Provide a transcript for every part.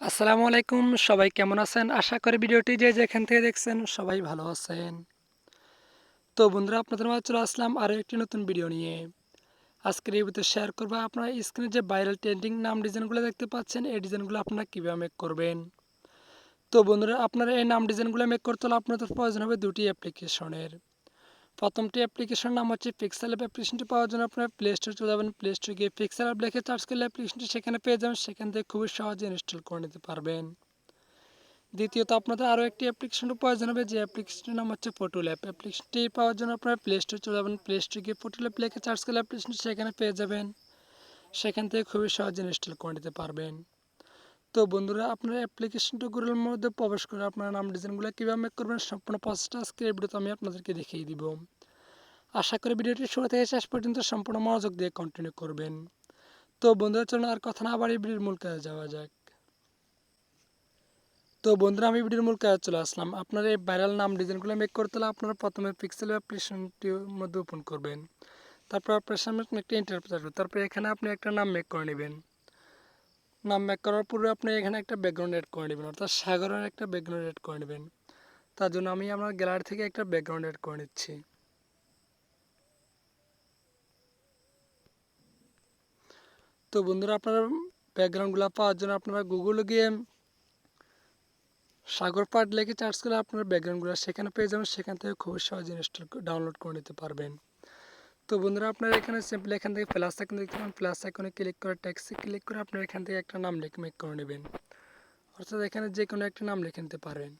আসসালামু আলাইকুম, সবাই কেমন আছেন? আশা করি ভিডিওটি যে যেখান থেকে দেখছেন সবাই ভালো আছেন। তো বন্ধুরা, আপনাদের মাঝে চলে আসলাম আরও একটি নতুন ভিডিও নিয়ে। আজকের এই ভিডিওতে শেয়ার করব আপনারা স্ক্রিনে যে ভাইরাল ট্রেন্ডিং নাম ডিজাইনগুলো দেখতে পাচ্ছেন, এই ডিজাইনগুলো আপনারা কীভাবে মেক করবেন? তো বন্ধুরা, আপনারা এই নাম ডিজাইনগুলো মেক করতে হলে আপনাদের প্রয়োজন হবে দুটি অ্যাপ্লিকেশনের প্রথমটি অ্যাপ্লিকেশন নাম হচ্ছে পিক্সেল অ্যাপ অ্যাপ্লিকেশনটি পাওয়ার জন্য আপনারা প্লে স্টোর চলে যাবেন। প্লে স্টোরে গিয়ে পিক্সেল অ্যাপ লিখে চার্জ করলে অ্যাপ্লিকেশনটি সেখানে পেয়ে যাবেন। সেখান থেকে খুবই সহজে ইনস্টল করে নিতে পারবেন। দ্বিতীয়ত আপনাদের আরও একটি অ্যাপ্লিকেশনের প্রয়োজন হবে, যে অ্যাপ্লিকেশনটির নাম হচ্ছে ফটো ল্যাপ অ্যাপ্লিকেশনটি পাওয়ার জন্য আপনারা প্লে স্টোরে চলে যাবেন। প্লে স্টোরে গিয়ে ফটো ল্যাপ লিখে চার্জ করলে অ্যাপ্লিকেশনটি সেখানে পেয়ে যাবেন। সেখান থেকে খুবই সহজে ইনস্টল করে নিতে পারবেন। তো বন্ধুরা, আপনার আপনারা অ্যাপ্লিকেশনটুগুলোর মধ্যে প্রবেশ করে আপনার নাম ডিজাইনগুলো কীভাবে মেক করবেন, সম্পূর্ণ প্রসেসটা আজকে ভিডিওতে আমি আপনাদেরকে দেখিয়ে দিব। আশা করি ভিডিওটি শুরু থেকে শেষ পর্যন্ত সম্পূর্ণ মনোযোগ দিয়ে কন্টিনিউ করবেন। তো বন্ধুরা, চলুন আর কথা না বাড়ি ভিডিওর মূল কাজে যাওয়া যাক। তো বন্ধুরা, আমি ভিডিওর মূল কাজে চলে আসলাম। আপনার এই ভাইরাল নাম ডিজাইনগুলো মেক করতে হলে আপনারা প্রথমে পিক্সেল অ্যাপ্লিকেশনটির মধ্যে ওপেন করবেন। তারপর আপনার সামনে একটা ইন্টারপ্রেট আসবে। তারপর এখানে আপনি একটা নাম মেক করে নেবেন। নাম মেক করার পূর্বে আপনি এখানে একটা ব্যাকগ্রাউন্ড এড করে নেবেন, অর্থাৎ সাগরের একটা ব্যাকগ্রাউন্ড এড করে নেবেন। তার জন্য আমি আমার গ্যালারি থেকে একটা ব্যাকগ্রাউন্ড এড করে নিচ্ছি। তো বন্ধুরা আপনারা ব্যাকগ্রাউন্ডগুলো পাওয়ার জন্য আপনারা গুগলে গিয়ে সাগর পাট লেগে চার্জ করলে আপনার ব্যাকগ্রাউন্ডগুলো সেখানে পেয়ে যাবেন। সেখান থেকে খুবই সহজে ইনস্টল ডাউনলোড করে নিতে পারবেন। তো বন্ধুরা আপনারা এখানে সিম্পলি এখান থেকে প্লাস আইকন দেখতে পাবেন। প্লাস আইকনে ক্লিক করে ট্যাক্সি ক্লিক করে আপনারা এখান থেকে একটা নাম লিখে মেক করে নেবেন। অর্থাৎ এখানে যে কোনো একটা নাম লিখে নিতে পারেন।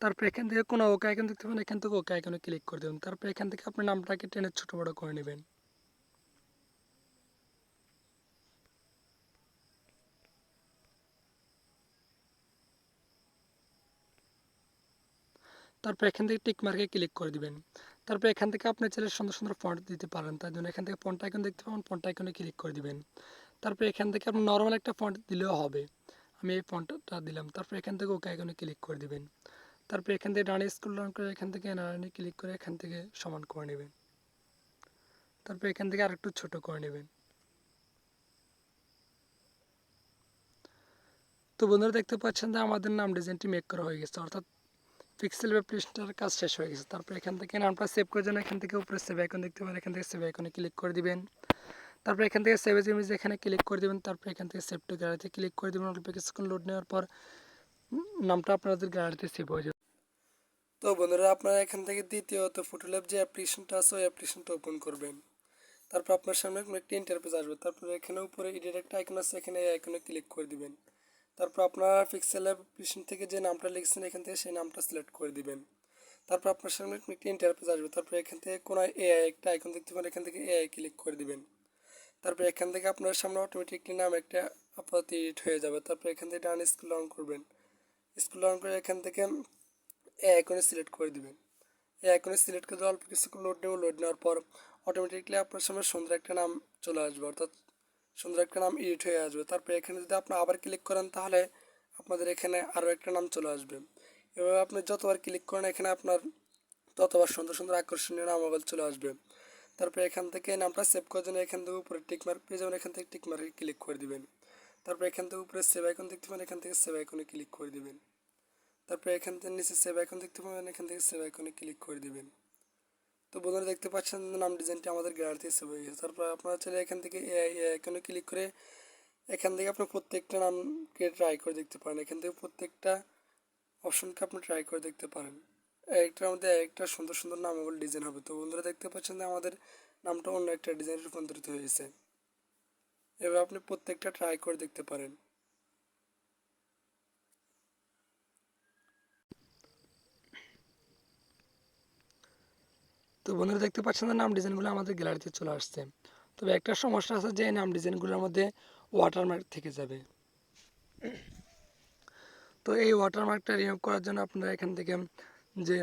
তারপর এখান থেকে কোনো ওকে আইকন দেখতে পাবেন, এখান থেকে ওকে আইকনে ক্লিক করে দেবেন। তারপর এখান থেকে আপনার নামটাকে টেনে ছোটো বড়ো করে নেবেন। তারপর এখান থেকে টিক মার্কে ক্লিক করে দিবেন। তারপর এখান থেকে আপনার ছেলে সুন্দর সুন্দর ফন্ট দিতে পারেন, তার জন্য এখান থেকে ফন্ট আইকন দেখতে পাবেন ফন্ট আইকনে ক্লিক করে দিবেন। তারপর এখান থেকে আপনি নর্মাল একটা ফন্ট দিলেও হবে। আমি এই ফন্টটা দিলাম, তারপর এখান থেকে ওকে আইকনে ক্লিক করে দিবেন। তারপর এখান থেকে ডানে স্কুল রান করে এখান থেকে নারায়ণে ক্লিক করে এখান থেকে সমান করে নেবেন। তারপর এখান থেকে আরেকটু ছোট করে নেবেন। তো বন্ধুরা দেখতে পাচ্ছেন যে আমাদের নাম ডিজাইনটি মেক করা হয়ে গেছে, অর্থাৎ পিক্সেল অ্যাপ্লিকেশনটার কাজ শেষ হয়ে গেছে। তারপর এখান থেকে নামটা সেভ করার জন্য এখান থেকে উপরে সেভ আইকন দেখতে পারেন, এখান থেকে সেভ আইকনে ক্লিক করে দিবেন। তারপর এখান থেকে সেভ ইমেজ এখানে ক্লিক করে দেবেন, তারপর এখান থেকে সেভ টু গ্যালারিতে ক্লিক করে দেবেন। অল্প কিছুক্ষণ লোড নেওয়ার পর নামটা আপনাদের গ্যালারিতে সেভ হয়ে যাবে। তো বন্ধুরা, আপনারা এখান থেকে দ্বিতীয়ত ফটোল্যাব যে অ্যাপ্লিকেশনটা আছে, ওই অ্যাপ্লিকেশনটা ওপেন করবেন। তারপর আপনার সামনে একটি ইন্টারফেস আসবে। তারপর এখানে উপরে এডিট একটা আইকন আছে, এখানে আইকনে ক্লিক করে দিবেন। তারপর আপনার পিক্সেল অ্যাপ্লিকেশন থেকে যে নামটা লিখছেন, এখান থেকে সেই নামটা সিলেক্ট করে দিবেন। তারপর আপনার সামনে একটি ইন্টারফেস আসবে। তারপর এখান থেকে কোনো এআই একটা আইকন দেখতে পারেন এখান থেকে এআই ক্লিক করে দিবেন। তারপর এখান থেকে আপনার সামনে অটোমেটিকলি নাম, একটা আপাতত এডিট হয়ে যাবে। তারপর এখান থেকে ডান স্কুল অন করবেন। স্কুল অন করে এখান থেকে এ আইকনে সিলেক্ট করে দিবেন। এই আইকনে সিলেক্ট করে অল্প কিছুক্ষণ লোড নেব লোড নেওয়ার পর অটোমেটিকলি আপনার সামনে সুন্দর একটা নাম চলে আসবে, অর্থাৎ সুন্দর একটা নাম এডিট হয়ে আসবে। তারপর এখানে যদি আপনি আবার ক্লিক করেন, তাহলে আপনাদের এখানে আরও একটা নাম চলে আসবে। এভাবে আপনি যতবার ক্লিক করেন, এখানে আপনার ততবার সুন্দর সুন্দর আকর্ষণীয় নামাবল চলে আসবে। তারপরে এখান থেকে নামটা সেভ করার জন্য এখান থেকে উপরে টিক মার্ক পেয়ে যাবেন, এখান থেকে টিক মার্কে ক্লিক করে দিবেন। তারপর এখান থেকে উপরে সেভ আইকন দেখতে পাবেন এখান থেকে সেভ আইকনে ক্লিক করে দিবেন। তারপরে এখান থেকে নিচে সেভ আইকন দেখতে পাবেন, এখান থেকে সেভ আইকনে ক্লিক করে দিবেন। তো বন্ধুরা দেখতে পাচ্ছেন নাম ডিজাইনটি আমাদের গ্যালারিতে সেভ হয়ে গেছে। তারপর আপনারা চাইলে এখান থেকে এআই আইকনে ক্লিক করে এখান থেকে আপনি প্রত্যেকটা নামকে ট্রাই করে দেখতে পারেন। এখান থেকে প্রত্যেকটা অপশনকে আপনি ট্রাই করে দেখতে পারেন। একটার মধ্যে একটা সুন্দর সুন্দর নামাবল ডিজাইন হবে। তো বন্ধুরা দেখতে পাচ্ছেন যে আমাদের নামটা অন্য একটা ডিজাইনে রূপান্তরিত হয়েছে। এবার আপনি প্রত্যেকটা ট্রাই করে দেখতে পারেন। তো বন্ধুরা দেখতে পাচ্ছেন নাম ডিজাইনগুলো আমাদের গ্যালারিতে চলে আসছে। তবে একটা সমস্যা আছে যে নাম ডিজাইনগুলোর মধ্যে ওয়াটারমার্ক থেকে যাবে। তো এই ওয়াটারমার্কটা রিমুভ করার জন্য আপনারা এখান থেকে যে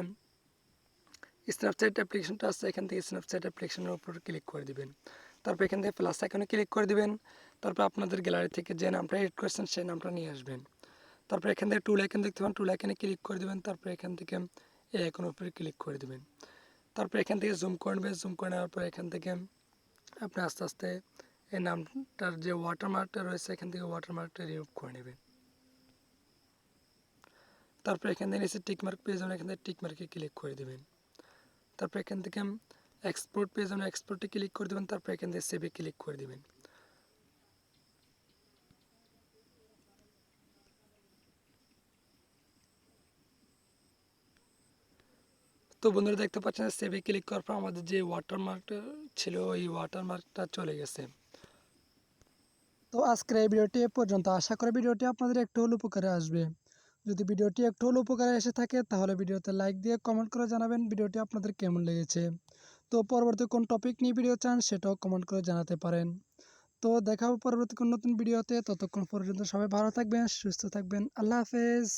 স্ন্যাপচ্যাট অ্যাপ্লিকেশনটা আছে, এখান থেকে স্ন্যাপচ্যাট অ্যাপ্লিকেশনের উপর ক্লিক করে দিবেন। তারপর এখান থেকে প্লাস আইকনে ক্লিক করে দিবেন। তারপর আপনাদের গ্যালারি থেকে যে নামটা এড করেছেন, সেই নামটা নিয়ে আসবেন। তারপর এখান থেকে টুল আইকন দেখতে পান টুল আইকনে ক্লিক করে দেবেন। তারপর এখান থেকে এই আইকনের উপরে ক্লিক করে দেবেন। তারপর এখান থেকে জুম করে নেবে জুম করে নেওয়ার পর এখান থেকে আপনি আস্তে আস্তে এই নামটার যে ওয়াটারমার্কটা রয়েছে, এখান থেকে ওয়াটারমার্কটা রিমুভ করে নেবেন তারপর এখান থেকে নিচে টিকমার্ক পেয়ে যাবেন, এখান থেকে টিকমার্কে ক্লিক করে দেবেন। তারপর এখান থেকে এক্সপোর্ট পেয়ে যাবেন এক্সপোর্টে ক্লিক করে দেবেন, তারপর এখান থেকে সেভে ক্লিক করে দেবেন। তো বন্ধুরা দেখতে পাচ্ছেন সেভে ক্লিক করার পর আমাদের যে ওয়াটারমার্কটা ছিল, ওই ওয়াটারমার্কটা চলে গেছে। তো আজকের এই ভিডিওটি এ পর্যন্ত। আশা করি ভিডিওটি আপনাদের একটু হলে উপকারে আসবে। যদি ভিডিওটি একটু হলে উপকারে এসে থাকে, তাহলে ভিডিওতে লাইক দিয়ে কমেন্ট করে জানাবেন ভিডিওটি আপনাদের কেমন লেগেছে। তো পরবর্তী কোন টপিক নিয়ে ভিডিও চান, সেটাও কমেন্ট করে জানাতে পারেন। তো দেখা হবে পরবর্তী কোন নতুন ভিডিওতে ততক্ষণ পর্যন্ত সবাই ভালো থাকবেন, সুস্থ থাকবেন। আল্লাহ হাফেজ।